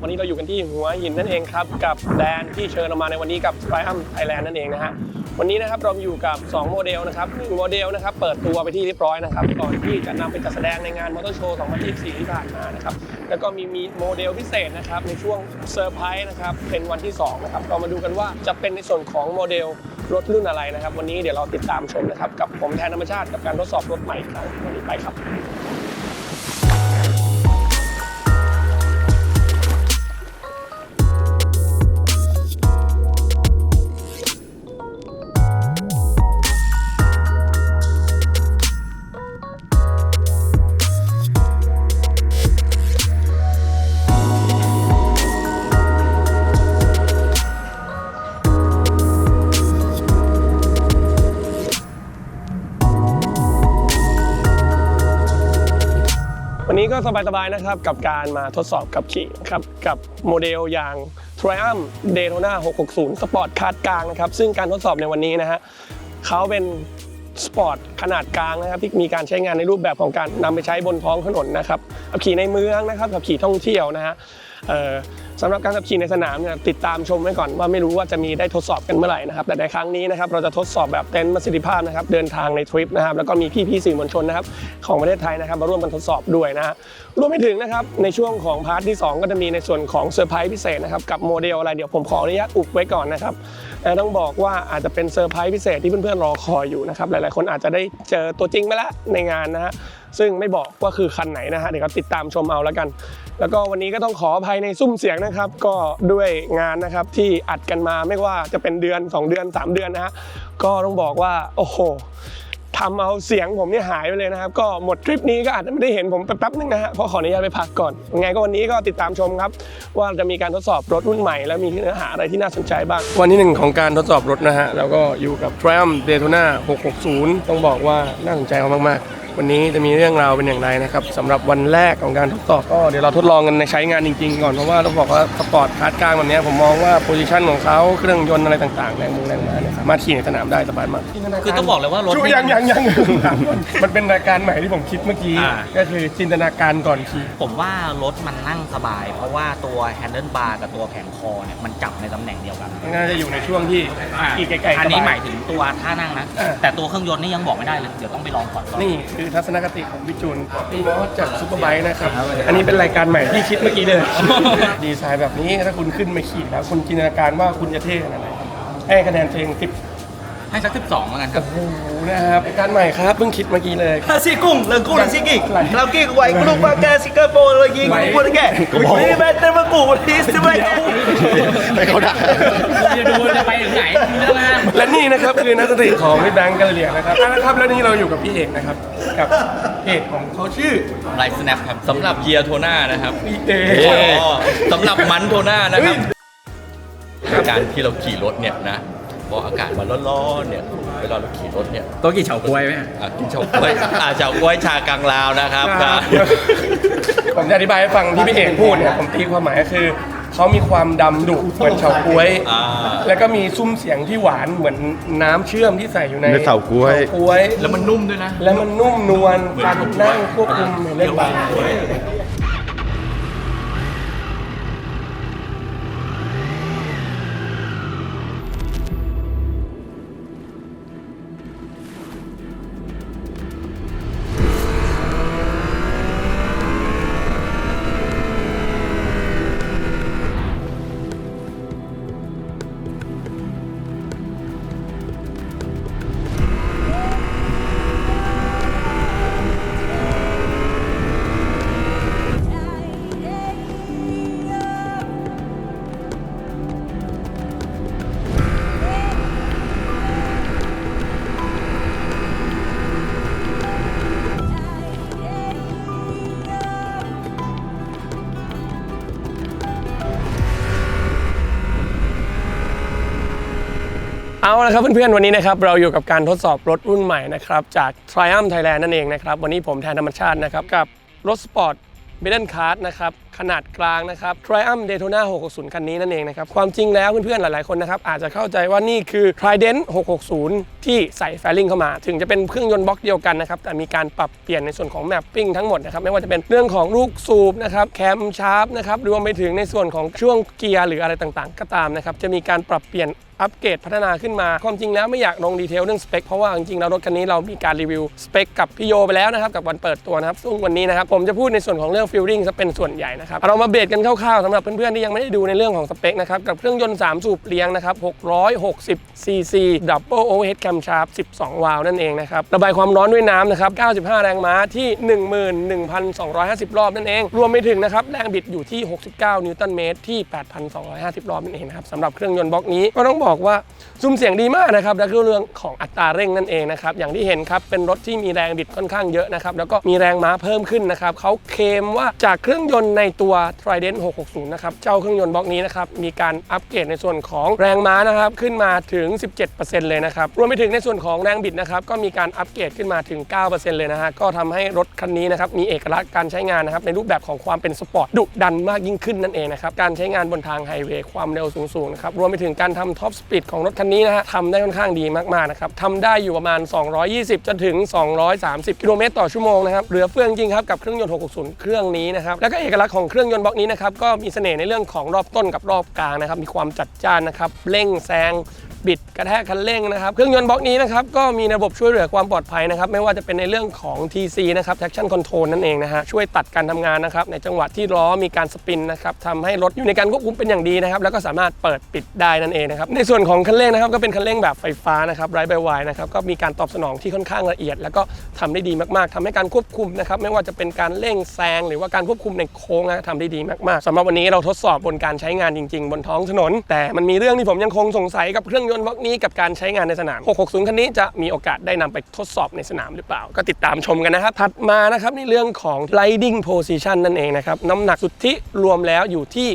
วันนี้เราอยู่กันที่หัวหินนั่นเองครับ กับแดนที่เชิญเรามาในวันนี้กับ t r i u m p Thailand นั่นเองนะฮะวันนี้นะครับเราอยู่กับ 2 โมเดลนะครับหนึ่งโมเดลนะครับเปิดตัวไปที่เรียบร้อยนะครับก่อนที่จะนำไปจัดแสดงในงานมอเตอร์โชว์ 2024 ที่ผ่านมานะครับแล้วก็มีมีโมเดลพิเศษนะครับในช่วงเซอร์ไพรส์นะครับเป็นวันที่2นะครับเรามาดูกันว่าจะเป็นในส่วนของโมเดลรถรุ่นอะไรนะครับ วันนี้เดี๋ยวเราติดตามชมนะครับกับผมแทนธรรมชาติกับการทดสอบรถใหม่ครับวันนี้ไปครับ นี้ก็สบายๆนะครับกับการมาทดสอบกับขี่นะครับกับโมเดลอย่าง Triumph Daytona 660 Sport คาดกลางนะครับซึ่งการทดสอบในวันนี้นะฮะเขาเป็นสปอร์ตขนาดกลางนะครับที่มีการใช้งานในรูปแบบของการนำไปใช้บนท้องถนนนะครับขับขี่ในเมืองนะครับขับขี่ท่องเที่ยวนะฮะ สำหรับการขับขี่ในสนามเนี่ยติดตามชมไว้ก่อนว่าไม่รู้ว่าจะมีได้ทดสอบกันเมื่อไหร่นะครับแต่ในครั้งนี้นะครับเราจะทดสอบแบบเต็นท์ประสิทธิภาพนะครับเดินทางในทริปนะครับแล้วก็มีพี่ๆสื่อมวลชนนะครับของประเทศไทยนะครับมาร่วมกันทดสอบด้วยนะฮะรวมไปถึงนะครับในช่วงของพาร์ทที่ 2 ก็จะมีในส่วนของเซอร์ไพรส์พิเศษนะครับกับโมเดลอะไรเดี๋ยวผมขออนุญาตอุบไว้ก่อนนะครับแต่ต้องบอกว่าอาจจะเป็นเซอร์ไพรส์พิเศษที่เพื่อนๆรอคอยอยู่นะครับหลายๆคนอาจจะได้เจอตัวจริงไปแล้วในงานนะฮะ ซึ่งไม่บอกว่าคือคันไหนนะฮะเดี๋ยวก็ติดตามชมเอาแล้วกัน แล้วก็วันนี้ก็ต้องขออภัยในซุ้มเสียงนะครับ ก็ด้วยงานนะครับที่อัดกันมาไม่ว่าจะเป็นเดือน 2 เดือน 3 เดือนนะฮะก็ต้องบอกว่าโอ้โหทำเอาเสียงผมเนี่ยหายไปเลยนะครับ ก็หมดทริปนี้ก็อาจจะไม่ได้เห็นผมแป๊บนึงนะฮะเพราะขออนุญาตไปพักก่อนยังไงก็วันนี้ก็ติดตามชมครับ ว่าจะมีการทดสอบรถรุ่นใหม่ แล้วมีเนื้อหาอะไรที่น่าสนใจบ้าง วันที่หนึ่งของการทดสอบรถนะฮะแล้วก็อยู่กับ Triumph Daytona 660 ต้องบอกว่าน่าสนใจมากๆ วันนี้จะมีเรื่องราวเป็นอย่างไรนะครับสำหรับวันแรกของการทดสอบก็เดี๋ยวเราทดลองกันในใช้งานจริง ๆ ก่อนเพราะว่าต้องบอกว่าสปอร์ตคาร์ดกลางวันนี้ผมมองว่าโพซิชันของเขาเครื่องยนต์อะไรต่างๆแรงมือแรงม้าามารถขี่ในสนามได้สบายมากคือต้องบอกเลยว่ารถช่วยนี่ยังยังยังมันเป็นรายการใหม่ที่ผมคิดเมื่อกี้อ่าก็คือจินตนาการก่อนขี่ผมว่ารถมันนั่งสบาย เพราะว่าตัวแฮนเดิลบาร์กับตัวแผงคอเนี่ยมันจับในตำแหน่งเดียวกันน่าจะอยู่ในช่วงที่ขี่ไกลๆอันนี้สบหมายถึงตัวท่านั่งนะอ่าแต่ตัวเครื่องยนต์นี่ยังบอกไม่ได้เลยเดี๋ยวต้องไปลองก่อนนี่คือทัศนคติของพี่จูนพี่มอสจากซูเปอร์ไบค์นะครับอันนี้เป็นรายการใหม่ที่คิดเมื่อกี้เลยดีไซน์แบบนี้ถ้าคุณขึ้นมาขี่แล้วคุณจินตนาการว่าคุณจะเท่ขนาดไหนครับ ให้คะแนนเพลงสิบให้สักสิบสองแล้วกันครับโอ้โหนะครับรายการใหม่ครับเพิ่งคิดเมื่อกี้เลย Nasi kung, lengkung nasi gig. Lagi kuai kuluk pakai Singapore lagi kumpul dekat. Ini better aku di sebelah. ไปเขาด่าจะดูจะไปถึงไหนเรื่องงานและนี่นะครับคือนักสถิติของพี่แบงค์กันเลียงนะครับอะนะครับแล้วนี่เราอยู่กับพี่เอกนะครับกับเพจของเขาชื่อไลฟ์สแนปครับสำหรับเกียร์โทน่านะครับพี่เออ๋อสำหรับมันโทน่านะครับ การที่เราขี่รถเนี่ยนะพออากาศมันร้อนๆเนี่ยเวลาเราขี่รถเนี่ยตัวกี่เฉาก้วยไหมอะกินเฉาก๊วยอ่าเฉาก๊วยชากลางลาวนะครับครับผมจะอธิบายให้ฟังที่พี่เอกพูดเนี่ยผมตีความหมายก็คือเขามีความดำดุเหมือนเฉาก๊วย อ่า แล้วก็มีซุ้มเสียงที่หวานเหมือนน้ำเชื่อมที่ใส่อยู่ในในเฉาก๊วย เฉาก๊วย แล้วมันนุ่มด้วยนะ แล้วมันนุ่มนวลการนั่งควบคุมเรื่องบาง ละครับเพื่อนๆวันนี้นะครับเราอยู่กับการทดสอบรถรุ่นใหม่นะครับจาก Triumph Thailand นั่นเองนะครับวันนี้ผมแทนธรรมชาตินะครับกับรถสปอร์ตเบ d เ n นคาร์ดนะครับขนาดกลางนะครับ Triumph Daytona 660 คันนี้นั่นเองนะครับความจริงแล้วเพื่อนๆหลายๆคนนะครับอาจจะเข้าใจว่านี่คือ Trident 660 ที่ใส่แฟลิงเข้ามา ถึงจะเป็นเครื่องยนต์บล็อกเดียวกันนะครับแต่มีการปรับเปลี่ยนในส่วนของแมปปิ้งทั้งหมดนะครับไม่ว่าจะเป็นเรื่องของลูกสูบนะครับแคมชาร์ปนะครับรวมไปถึงในส่วนของช่วงเกียร์หรืออะไรต่างๆ ก็ตามนะครับจะมีการปรับเปลี่ยน อัปเกรดพัฒนาขึ้นมา ความจริงแล้วไม่อยากลงดีเทลเรื่องสเปคเพราะว่าจริงๆแล้วรถคันนี้เรามีการรีวิวสเปคกับพี่โยไปแล้วนะครับกับวันเปิดตัวนะครับซึ่งวันนี้นะครับผมจะพูดในส่วนของเรื่องฟิลลิ่งซะเป็นส่วนใหญ่นะครับเรามาเบรดกันคร่าวๆสำหรับเพื่อนๆที่ยังไม่ได้ดูในเรื่องของสเปคนะครับกับเครื่องยนต์ 3 สูบเรียงนะครับ660 cc Double Overhead Camshaft 12 วาล์วนั่นเองนะครับระบายความร้อนด้วยน้ำนะครับ95 แรงม้าที่ 11,250 รอบนั่นเอง รวมไปถึงนะครับแรงบิดอยู่ที่ 69 นิวตันเมตรที่ 8,250 รอบนั่นเองนะครับสำหรับเครื่องยนต์บล็อกนี้ก็ต้องบอกอกว่าซุ้มเสียงดีมากนะครับและเรื่องของอัตราเร่งนั่นเองนะครับอย่างที่เห็นครับเป็นรถที่มีแรงบิดค่อนข้างเยอะนะครับแล้วก็มีแรงม้าเพิ่มขึ้นนะครับเขาเคลมว่าจากเครื่องยนต์ในตัว Trident 660 นะครับเจ้าเครื่องยนต์บล็อกนี้นะครับมีการอัปเกรดในส่วนของแรงม้านะครับขึ้นมาถึง 17%เลยนะครับรวมไปถึงในส่วนของแรงบิดนะครับก็มีการอัปเกรดขึ้นมาถึง 9%เลยนะฮะก็ทำให้รถคันนี้นะครับมีเอกลักษณ์การใช้งานนะครับในรูปแบบของความเป็นสปอร์ตดุดันมากยิ่งขึ้นนั่นเองนะครับการใช้งานบนทางไฮเวย์ความเร็วสูงๆนะครับรวมไปถึงการทำท็อปสปีดของรถคันนี้นะฮะทำได้ค่อนข้างดีมาก ๆ นะครับทำได้อยู่ประมาณ 220 จนถึง 230 กิโลเมตรต่อชั่วโมงนะครับเหลือเฟื่องจริงครับกับเครื่องยนต์ 660 เครื่องนี้นะครับแล้วก็เอกลักษณ์ของเครื่องยนต์บล็อกนี้นะครับก็มีเสน่ห์ในเรื่องของรอบต้นกับรอบกลางนะครับมีความจัดจ้านนะครับเร่งแซง บิดกระแทกคันเร่งนะครับ เครื่องยนต์บล็อกนี้นะครับก็มีระบบช่วยเหลือความปลอดภัยนะครับ ไม่ว่าจะเป็นในเรื่องของ TC นะครับ traction control นั่นเองนะฮะ ช่วยตัดการทำงานนะครับ ในจังหวะที่ล้อมีการสปินนะครับทำให้รถอยู่ในการควบคุมเป็นอย่างดีนะครับ แล้วก็สามารถเปิดปิดได้นั่นเองนะครับ ในส่วนของคันเร่งนะครับก็เป็นคันเร่งแบบไฟฟ้านะครับไรบายไวนะครับ ก็มีการตอบสนองที่ค่อนข้างละเอียด แล้วก็ทำได้ดีมากๆทำให้การควบคุมนะครับ ไม่ว่าจะเป็นการเร่งแซงหรือว่าการควบคุมในโค้งนะทำได้ดีมากๆสำหรับวันนี้เราทดสอบบนการใช้งานจริง ๆ บนท้องถนน แต่มันมีเรื่องที่ผมยังคงสงสัยกับเครื่องยนต์บล็อกนี้กับการใช้งานในสนาม 660 คันนี้จะมีโอกาสได้นำไปทดสอบในสนามหรือเปล่า ก็ติดตามชมกันนะครับ ถัดมานะครับในเรื่องของ riding position นั่นเองนะครับ น้ำหนักสุทธิรวมแล้วอยู่ที่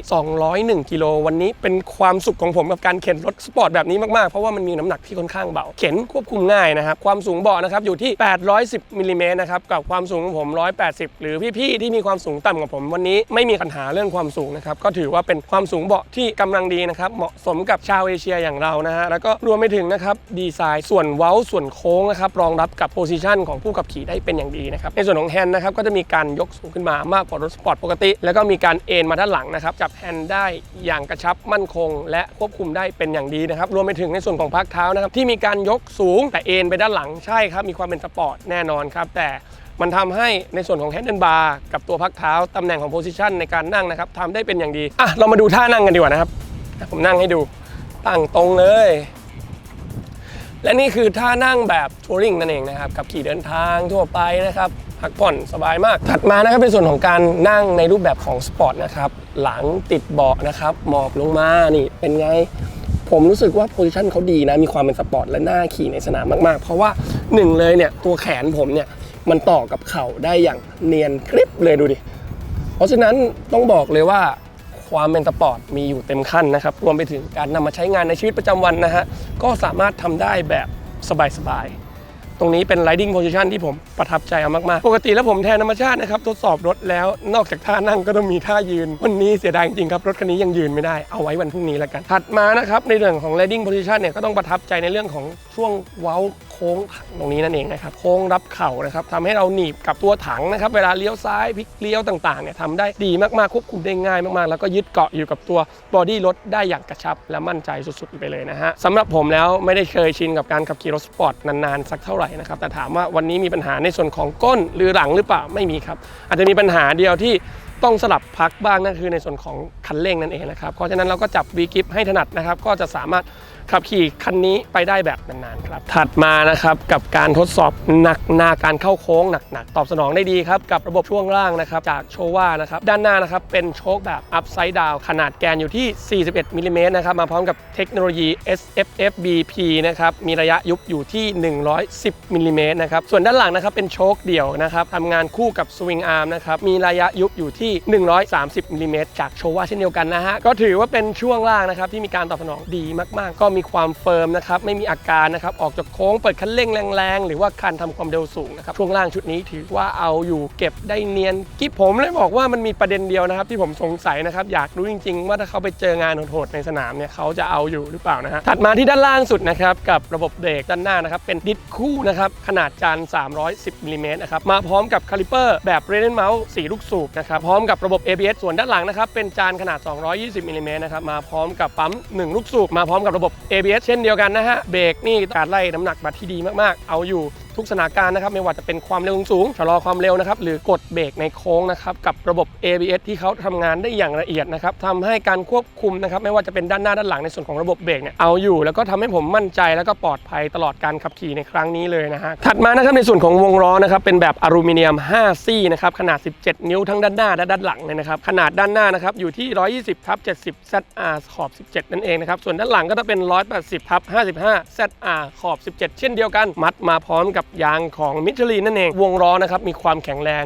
201 กิโลวันนี้เป็นความสุขของผมกับการเข็นรถสปอร์ตแบบนี้มากๆ เพราะว่ามันมีน้ำหนักที่ค่อนข้างเบา เข็นควบคุมง่ายนะครับ ความสูงเบาะนะครับอยู่ที่ 810มิลลิเมตรนะครับกับความสูงของผม 180 หรือพี่ ๆ ที่มีความสูงต่ำกว่าผมวันนี้ไม่มีปัญหาเรื่องความสูงนะครับก็ถือว่าเป็นความสูงเบาะที่กำลังดีนะครับเหมาะสมกับชาวเอเชียอย่างเรานะฮะแล้วก็รวมไปถึงนะครับดีไซน์ส่วนเว้าส่วนโค้งนะครับรองรับกับโพซิชันของผู้ขับขี่ได้เป็นอย่างดีนะครับในส่วนของแฮนด์นะครับก็จะมีการยกสูงขึ้นมามากกว่ารถสปอร์ตปกติ แล้วก็มีการเอ็นมาด้านหลังนะครับจับแฮนด์ได้อย่างกระชับมั่นคง และควบคุมได้เป็นอย่างดีนะครับรวมไปถึงในส่วนของพักเท้านะครับที่มีการยกสูงแต่เอ็นไปด้านหลังใช่ครับมีความเป็นสปอร์ตแน่นอนครับแต่มันทำให้ในส่วนของแฮนเดิลบาร์กับตัวพักเท้าตำแหน่งของโพซิชันในการนั่งนะครับทำได้เป็นอย่างดีอะเรามาดูท่านั่งกันดีกว่านะครับผมนั่งให้ดู ตั้งตรงเลย และนี่คือท่านั่งแบบทัวริงนั่นเองนะครับกับขี่เดินทางทั่วไปนะครับพักผ่อนสบายมาก ถัดมานะครับเป็นส่วนของการนั่งในรูปแบบของสปอร์ตนะครับหลังติดเบาะนะครับหมอบลงมานี่เป็นไงผมรู้สึกว่าโพซิชันเขาดีนะ มีความเป็นสปอร์ตและน่าขี่ในสนามมาก ๆ เพราะว่าหนึ่งเลยเนี่ย ตัวแขนผมเนี่ย มันต่อกับเข่าได้อย่างเนียนกริบเลยดูดิ เพราะฉะนั้นต้องบอกเลยว่า ความเป็นสปอร์ตมีอยู่เต็มขั้นนะครับ รวมไปถึงการนำมาใช้งานในชีวิตประจำวันนะฮะ ก็สามารถทำได้แบบสบายๆ ตรงนี้เป็น riding position ที่ผมประทับใจเอามากๆ ปกติแล้วผมแทนธรรมชาตินะครับ ทดสอบรถแล้วนอกจากท่านั่งก็ต้องมีท่ายืน วันนี้เสียดายจริงๆครับ รถคันนี้ยังยืนไม่ได้ เอาไว้วันพรุ่งนี้แล้วกัน ถัดมานะครับในเรื่องของ riding position เนี่ยก็ต้องประทับใจในเรื่องของช่วงเว้า ค้งถังตรงนี้นั่นเองนะครับโค้งรับเข่านะครับทำให้เราหนีบกับตัวถังนะครับเวลาเลี้ยวซ้ายพลิกเลี้ยวต่างๆเนี่ยทำได้ดีมากๆควบคุมได้ง่ายมากๆ แล้วก็ยึดเกาะอยู่กับตัวบอดี้รถได้อย่างกระชับ และมั่นใจสุดๆไปเลยนะฮะสำหรับผมแล้วไม่ได้เคยชินกับการขับขี่รถสปอร์ตนานๆสักเท่าไหร่นะครับแต่ถามว่าวันนี้มีปัญหาในส่วนของก้นหรือหลังหรือเปล่าไม่มีครับ อาจจะมีปัญหาเดียวที่ต้องสลับพักบ้างนั่นคือในส่วนของคันเร่งนั่นเองนะครับเพราะฉะนั้นเราก็จับวีกิฟให้ถนัดนะครับก็จะสามารถ ขับขี่คันนี้ไปได้แบบนานๆครับ ถัดมานะครับกับการทดสอบหนักหนาการเข้าโค้งหนักๆ ตอบสนองได้ดีครับ กับระบบช่วงล่างนะครับจากโชว่านะครับด้านหน้านะครับเป็นโชคแบบ upside down ขนาดแกนอยู่ที่ 41มิลลิเมตรนะครับมาพร้อมกับเทคโนโลยี SFF BP นะครับมีระยะยุบอยู่ที่ 110มิลลิเมตรนะครับส่วนด้านหลังนะครับเป็นโชคเดี่ยวนะครับทำงานคู่กับสวิงอาร์มนะครับมีระยะยุบอยู่ที่ 130มิลลิเมตรจากโชว่าเช่นเดียวกันนะฮะก็ถือว่าเป็นช่วงล่างนะครับที่มีการตอบสนองดีมากๆ ก็มีมีความเฟิร์มนะครับไม่มีอาการนะครับออกจากโค้งเปิดคันเร่งแรงๆ หรือว่าการทำความเร็วสูงนะครับช่วงล่างชุดนี้ถือว่าเอาอยู่เก็บได้เนียนกิ๊บผมเลยบอกว่ามันมีประเด็นเดียวนะครับ ที่ผมสงสัยนะครับอยากรู้จริง ๆ ว่าถ้าเขาไปเจองานโหดๆในสนามเนี่ยเขาจะเอาอยู่หรือเปล่านะฮะถัดมาที่ด้านล่างสุดนะครับกับระบบเบรกด้านหน้านะครับเป็นดิสคู่นะครับขนาดจาน 310มิลลิเมตรนะครับมาพร้อมกับคาลิเปอร์แบบเรนเมาส์4ลูกสูบนะครับพร้อมกับระบบ ABS ส่วนด้านหลังนะครับเป็นจานขนาด 220มิลลิเมตรนะครับมาพร้อมกับปั๊ม1ลูกสูบมาพร้อมกับระบบ ABS เช่นเดียวกันนะฮะ เบรกนี่การไล่น้ำหนักบัตรที่ดีมากๆ เอาอยู่ ทุกสถานการณ์นะครับไม่ว่าจะเป็นความเร็วสูงชะลอความเร็วนะครับหรือกดเบรกในโค้งนะครับกับระบบ ABS ที่เขาทำงานได้อย่างละเอียดนะครับทำให้การควบคุมนะครับไม่ว่าจะเป็นด้านหน้าด้านหลังในส่วนของระบบเบรกเนี่ยเอาอยู่ แล้วก็ทำให้ผมมั่นใจแล้วก็ปลอดภัยตลอดการขับขี่ในครั้งนี้เลยนะฮะถัดมานะครับในส่วนของวงล้อนะครับเป็นแบบอลูมิเนียม 5 ซี่นะครับขนาด 17 นิ้วทั้งด้านหน้าและด้านหลังเลยนะครับขนาดด้านหน้านะครับอยู่ที่ 120ทับ70 ZR ขอบ 17 นั่นเองนะครับส่วนด้านหลังก็จะเป็น 180ทับ55 ZR ขอบ 17 เช่นเดียวกัน มัดมาพร้อมกับยางของมิชลินนั่นเอง วงล้อนะครับมีความแข็งแรง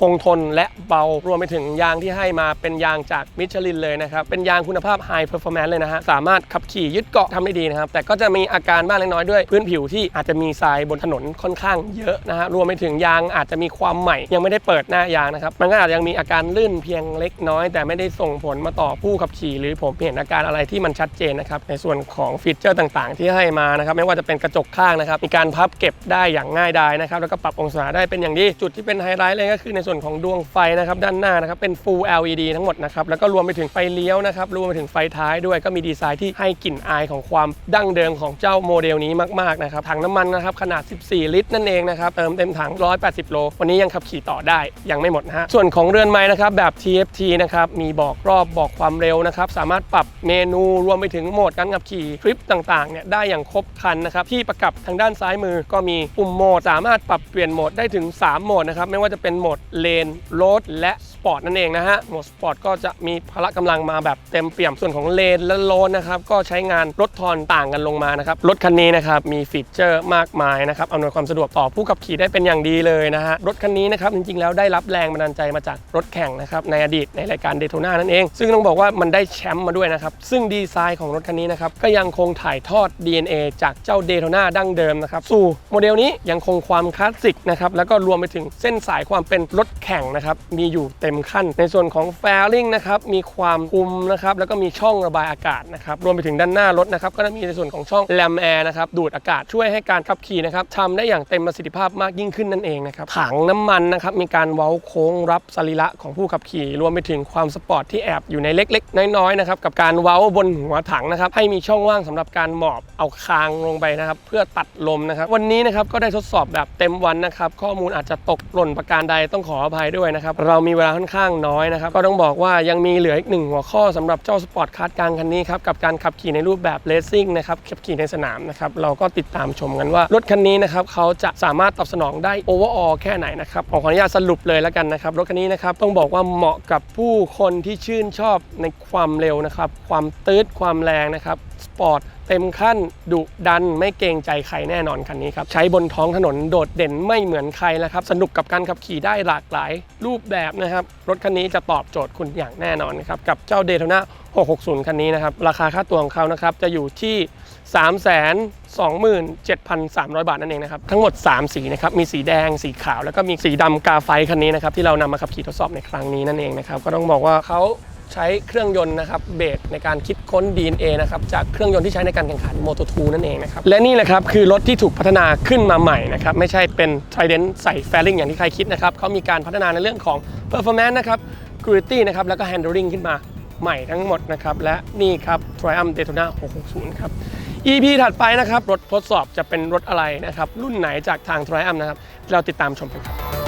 คงทนและเบารวมไปถึงยางที่ให้มาเป็นยางจากมิชลินเลยนะครับ เป็นยางคุณภาพ High Performance เลยนะฮะ สามารถขับขี่ยึดเกาะทำได้ดีนะครับ แต่ก็จะมีอาการบ้างเล็กน้อยด้วย พื้นผิวที่อาจจะมีทรายบนถนนค่อนข้างเยอะนะฮะ รวมไปถึงยางอาจจะมีความใหม่ ยังไม่ได้เปิดหน้ายางนะครับ มันก็อาจจะยังมีอาการลื่นเพียงเล็กน้อย แต่ไม่ได้ส่งผลมาต่อผู้ขับขี่ หรือผมเห็นอาการอะไรที่มันชัดเจนนะครับ ในส่วนของฟีเจอร์ต่างๆ ที่ให้มานะครับ ไม่ว่าจะเป็นกระจกข้างนะครับ มีการพับเก็บได้อย่างง่ายดายนะครับ แล้วก็ปรับองศาได้เป็นอย่างดี จุดที่เป็นไฮไลท์เลยก็คือในส่วนของดวงไฟนะครับด้านหน้านะครับเป็น Full LED ทั้งหมดนะครับแล้วก็รวมไปถึงไฟเลี้ยวนะครับรวมไปถึงไฟท้ายด้วยก็มีดีไซน์ที่ให้กลิ่นอายของความดั้งเดิมของเจ้าโมเดลนี้มากๆนะครับถังน้ำมันนะครับขนาด 14 ลิตรนั่นเองนะครับเติมเต็มถัง 180 โล วันนี้ยังขับขี่ต่อได้ยังไม่หมดนะฮะส่วนของเรือนไม้นะครับแบบ TFT นะครับมีบอกรอบบอกความเร็วนะครับสามารถปรับเมนูรวมไปถึงโหมดการขับขี่ทริปต่างๆเนี่ยได้อย่างครบครันนะครับที่ประกับทางด้านซ้ายมือก็มีปุ่มโหมด สามารถปรับเปลี่ยนโหมดได้ถึง 3 โหมดนะครับไม่ว่าจะเป็นโหมดเลนโรดและสปอร์ตนั่นเองนะฮะโหมดสปอร์ตก็จะมีพละกำลังมาแบบเต็มเปี่ยมส่วนของเลนและโรดนะครับก็ใช้งานลดทอนต่างกันลงมานะครับรถคันนี้นะครับมีฟีเจอร์มากมายนะครับอำนวยความสะดวกต่อผู้ขับขี่ได้เป็นอย่างดีเลยนะฮะรถคันนี้นะครับจริงๆแล้วได้รับแรงบันดาลใจมาจากรถแข่งนะครับในอดีตในรายการเดโ t นานั่นเอง ซึ่งต้องบอกว่ามันได้แชมป์มาด้วยนะครับซึ่งดีไซน์ของรถคันนี้นะครับก็ยังคงถ่ายทอด DNA จากเจ้าเดโ t นาดั้งเดิมนะครับสู่โมเดลนี้ยังคงความคลาสสิกนะครับแล้วก็รวมไปถึงเส้นสายความเป็นรถแข่งนะครับมีอยู่เต็มขั้น ในส่วนของแฟลิงนะครับมีความคุมนะครับแล้วก็มีช่องระบายอากาศนะครับรวมไปถึงด้านหน้ารถนะครับก็จะมีในส่วนของช่องแลมแอร์นะครับดูดอากาศช่วยให้การขับขี่นะครับทำได้อย่างเต็มประสิทธิภาพมากยิ่งขึ้นนั่นเองนะครับถังน้ำมันนะครับมีการเว้าโค้งรับสรีระของผู้ขับขี่รวมไปถึงความสปอร์ตที่แอบอยู่ในเล็ก ๆ น้อยๆนะครับกับการเว้าบนหัวถังนะครับให้มีช่องว่างสำหรับการหมอบเอาคางลงไปนะครับเพื่อตัดลมนะครับวันนี้นะครับก็ได้ทดสอบแบบเต็มวันนะครับข้อมูลอาจจะตกหล่นประการใดต้องขอออภัยด้วยนะครับ เรามีเวลาค่อนข้างน้อยนะครับ ก็ต้องบอกว่ายังมีเหลืออีกหนึ่งหัวข้อสำหรับเจ้าสปอร์ตคาร์ดกลางคันนี้ครับ กับการขับขี่ในรูปแบบเลสซิ่งนะครับ ขับขี่ในสนามนะครับ เราก็ติดตามชมกันว่า รถคันนี้นะครับเขาจะสามารถตอบสนองได้โอเวอร์ออแค่ไหนนะครับขออนุญาตสรุปเลยแล้วกันนะครับ รถคันนี้นะครับต้องบอกว่าเหมาะกับผู้คนที่ชื่นชอบในความเร็วนะครับ ความตืดความแรงนะครับสปอร์ต เต็มขั้นดุดันไม่เกรงใจใครแน่นอนคันนี้ครับ ใช้บนท้องถนนโดดเด่นไม่เหมือนใครแล้วครับ สนุกกับการขับขี่ได้หลากหลายรูปแบบนะครับ รถคันนี้จะตอบโจทย์คุณอย่างแน่นอนนะครับ กับเจ้า Daytona 660 คันนี้นะครับ ราคาค่าตัวของเขานะครับ จะอยู่ที่ 327,300 บาทนั่นเองนะครับ ทั้งหมด 3 สีนะครับ มีสีแดงสีขาว แล้วก็มีสีดำกาไฟคันนี้นะครับที่เรานำมาขับขี่ทดสอบในครั้งนี้นั่นเองนะครับก็ต้องบอกว่าเขา ใช้เครื่องยนต์นะครับเบสในการคิดค้น DNA นะครับจากเครื่องยนต์ที่ใช้ในการแข่งขัน Moto 2นั่นเองนะครับและนี่แหละครับคือรถที่ถูกพัฒนาขึ้นมาใหม่นะครับไม่ใช่เป็น Trident ใส่ Fairing อย่างที่ใครคิดนะครับเขามีการพัฒนาในเรื่องของ Performance นะครับ Quality นะครับแล้วก็ Handling ขึ้นมาใหม่ทั้งหมดนะครับและนี่ครับ Triumph Daytona 660 ครับ EP ถัดไปนะครับรถทดสอบจะเป็นรถอะไรนะครับรุ่นไหนจากทาง Triumph นะครับเราติดตามชมกันครับ